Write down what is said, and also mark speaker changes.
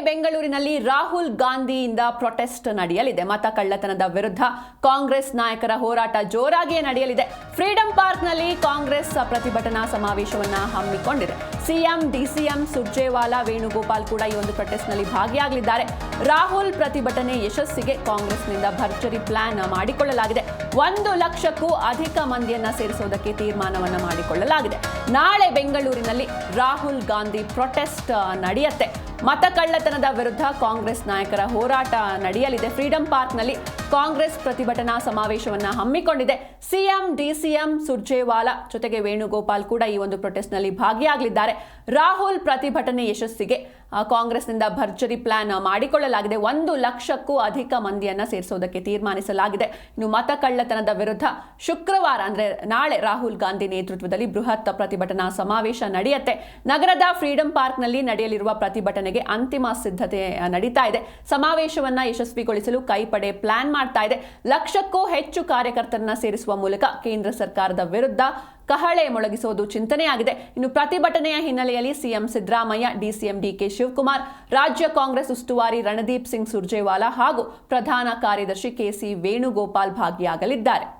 Speaker 1: ಬೆಂಗಳೂರಿನಲ್ಲಿ ರಾಹುಲ್ ಗಾಂಧಿಯಿಂದ ಪ್ರೊಟೆಸ್ಟ್ ನಡೆಯಲಿದೆ. ಮತ ಕಳ್ಳತನದ ವಿರುದ್ಧ ಕಾಂಗ್ರೆಸ್ ನಾಯಕರ ಹೋರಾಟ ಜೋರಾಗಿಯೇ ನಡೆಯಲಿದೆ. ಫ್ರೀಡಂ ಪಾರ್ಕ್ನಲ್ಲಿ ಕಾಂಗ್ರೆಸ್ ಪ್ರತಿಭಟನಾ ಸಮಾವೇಶವನ್ನ ಹಮ್ಮಿಕೊಂಡಿದೆ. ಸಿಎಂ, ಡಿಸಿಎಂ ಸುರ್ಜೇವಾಲಾ, ವೇಣುಗೋಪಾಲ್ ಕೂಡ ಈ ಒಂದು ಪ್ರೊಟೆಸ್ಟ್ನಲ್ಲಿ ಭಾಗಿಯಾಗಲಿದ್ದಾರೆ. ರಾಹುಲ್ ಪ್ರತಿಭಟನೆ ಯಶಸ್ಸಿಗೆ ಕಾಂಗ್ರೆಸ್ನಿಂದ ಭರ್ಜರಿ ಪ್ಲಾನ್ ಮಾಡಿಕೊಳ್ಳಲಾಗಿದೆ. ಒಂದು ಲಕ್ಷಕ್ಕೂ ಅಧಿಕ ಮಂದಿಯನ್ನ ಸೇರಿಸುವುದಕ್ಕೆ ತೀರ್ಮಾನವನ್ನು ಮಾಡಿಕೊಳ್ಳಲಾಗಿದೆ. ನಾಳೆ ಬೆಂಗಳೂರಿನಲ್ಲಿ ರಾಹುಲ್ ಗಾಂಧಿ ಪ್ರೊಟೆಸ್ಟ್ ನಡೆಯುತ್ತೆ. ಮತ ಕಳ್ಳತನದ ವಿರುದ್ಧ ಕಾಂಗ್ರೆಸ್ ನಾಯಕರ ಹೋರಾಟ ನಡೆಯಲಿದೆ. ಫ್ರೀಡಂ ಪಾರ್ಕ್ನಲ್ಲಿ ಕಾಂಗ್ರೆಸ್ ಪ್ರತಿಭಟನಾ ಸಮಾವೇಶವನ್ನು ಹಮ್ಮಿಕೊಂಡಿದೆ. ಸಿಎಂ, ಡಿಸಿಎಂ ಸುರ್ಜೇವಾಲಾ ಜೊತೆಗೆ ವೇಣುಗೋಪಾಲ್ ಕೂಡ ಈ ಒಂದು ಪ್ರೊಟೆಸ್ಟ್ನಲ್ಲಿ ಭಾಗಿಯಾಗಲಿದ್ದಾರೆ. ರಾಹುಲ್ ಪ್ರತಿಭಟನೆ ಯಶಸ್ಸಿಗೆ ಕಾಂಗ್ರೆಸ್ನಿಂದ ಭರ್ಜರಿ ಪ್ಲಾನ್ ಮಾಡಿಕೊಳ್ಳಲಾಗಿದೆ. ಒಂದು ಲಕ್ಷಕ್ಕೂ ಅಧಿಕ ಮಂದಿಯನ್ನು ಸೇರಿಸೋದಕ್ಕೆ ತೀರ್ಮಾನಿಸಲಾಗಿದೆ. ಇನ್ನು ಮತ ಕಳ್ಳತನದ ವಿರುದ್ಧ ಶುಕ್ರವಾರ, ಅಂದರೆ ನಾಳೆ ರಾಹುಲ್ ಗಾಂಧಿ ನೇತೃತ್ವದಲ್ಲಿ ಬೃಹತ್ ಪ್ರತಿಭಟನಾ ಸಮಾವೇಶ ನಡೆಯುತ್ತೆ. ನಗರದ ಫ್ರೀಡಂ ಪಾರ್ಕ್ನಲ್ಲಿ ನಡೆಯಲಿರುವ ಪ್ರತಿಭಟನೆಗೆ ಅಂತಿಮ ಸಿದ್ಧತೆ ನಡೀತಾ ಇದೆ. ಸಮಾವೇಶವನ್ನು ಯಶಸ್ವಿಗೊಳಿಸಲು ಕೈಪಡೆ ಪ್ಲಾನ್ ಮಾಡ್ತಾ ಇದೆ. ಲಕ್ಷಕ್ಕೂ ಹೆಚ್ಚು ಕಾರ್ಯಕರ್ತರನ್ನ ಸೇರಿಸುವ ಮೂಲಕ ಕೇಂದ್ರ ಸರ್ಕಾರದ ವಿರುದ್ಧ ಕಹಳೆ ಮೊಳಗಿಸುವುದು ಚಿಂತನೆಯಾಗಿದೆ. ಇನ್ನು ಪ್ರತಿಭಟನೆಯ ಹಿನ್ನೆಲೆಯಲ್ಲಿ CM Siddaramaiah DCM DK Shivakumar, ರಾಜ್ಯ ಕಾಂಗ್ರೆಸ್ ಉಸ್ತುವಾರಿ ರಣದೀಪ್ ಸಿಂಗ್ ಸುರ್ಜೇವಾಲಾ ಹಾಗೂ ಪ್ರಧಾನ ಕಾರ್ಯದರ್ಶಿ ಕೆಸಿ ವೇಣುಗೋಪಾಲ್ ಭಾಗಿಯಾಗಲಿದ್ದಾರೆ.